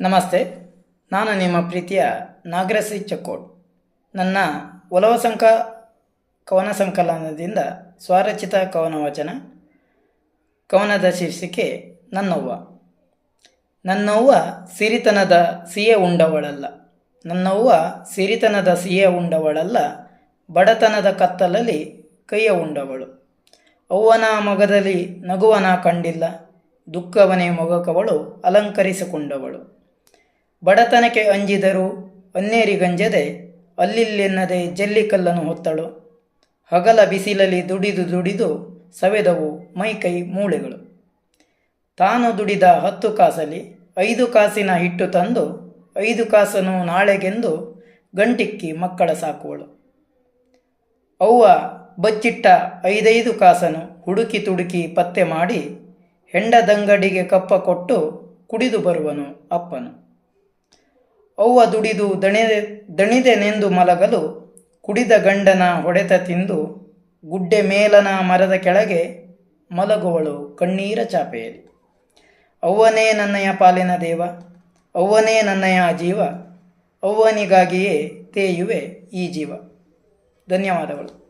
ನಮಸ್ತೆ, ನಾನು ನಿಮ್ಮ ಪ್ರೀತಿಯ ನಾಗರಸಿ ಚಕ್ಕೋಡ್. ನನ್ನ ಒಲವ ಸಂಕ ಕವನ ಸಂಕಲನದಿಂದ ಸ್ವರಚಿತ ಕವನ ವಚನ, ಕವನದ ಶೀರ್ಷಿಕೆ ನನ್ನವ್ವ. ನನ್ನವ್ವ ಸಿರಿತನದ ಸಿಯೆ ಉಂಡವಳಲ್ಲ. ನನ್ನವ್ವ ಸಿರಿತನದ ಸಿಯೆ ಉಂಡವಳಲ್ಲ, ಬಡತನದ ಕತ್ತಲಲ್ಲಿ ಕೈಯ ಉಂಡವಳು. ಅವ್ವನ ಮೊಗದಲ್ಲಿ ನಗುವನ ಕಂಡಿಲ್ಲ, ದುಃಖವನೇ ಮೊಗಕವಳು ಅಲಂಕರಿಸಿಕೊಂಡವಳು. ಬಡತನಕ್ಕೆ ಅಂಜಿದರೂ ಅನ್ನೇರಿಗಂಜದೆ ಅಲ್ಲಿಲ್ಲೆನ್ನದೆ ಜಲ್ಲಿಕಲ್ಲನ್ನು ಹೊತ್ತಳು. ಹಗಲ ಬಿಸಿಲಲ್ಲಿ ದುಡಿದು ದುಡಿದು ಸವೆದವು ಮೈಕೈ ಮೂಳೆಗಳು. ತಾನು ದುಡಿದ ಹತ್ತು ಕಾಸಲ್ಲಿ ಐದು ಕಾಸಿನ ಹಿಟ್ಟು ತಂದು ಐದು ಕಾಸನ್ನು ನಾಳೆಗೆಂದು ಗಂಟಿಕ್ಕಿ ಮಕ್ಕಳ ಸಾಕುವಳು. ಅವ್ವ ಬಚ್ಚಿಟ್ಟ ಐದೈದು ಕಾಸನ್ನು ಹುಡುಕಿ ತುಡುಕಿ ಪತ್ತೆ ಮಾಡಿ ಹೆಂಡದಂಗಡಿಗೆ ಕಪ್ಪ ಕೊಟ್ಟು ಕುಡಿದು ಬರುವನು ಅಪ್ಪನು. ಅವ್ವ ದುಡಿದು ದಣೆ, ದಣಿದೆನೆಂದು ಮಲಗಲು ಕುಡಿದ ಗಂಡನ ಹೊಡೆತ ತಿಂದು ಗುಡ್ಡೆ ಮೇಲನ ಮರದ ಕೆಳಗೆ ಮಲಗುವಳು ಕಣ್ಣೀರ ಚಾಪೆಯಲ್ಲಿ. ಅವ್ವನೇ ನನ್ನಯ ಪಾಲಿನ ದೇವ, ಅವ್ವನೇ ನನ್ನಯ ಜೀವ, ಅವ್ವನಿಗಾಗಿಯೇ ತೇಯುವೆ ಈ ಜೀವ. ಧನ್ಯವಾದಗಳು.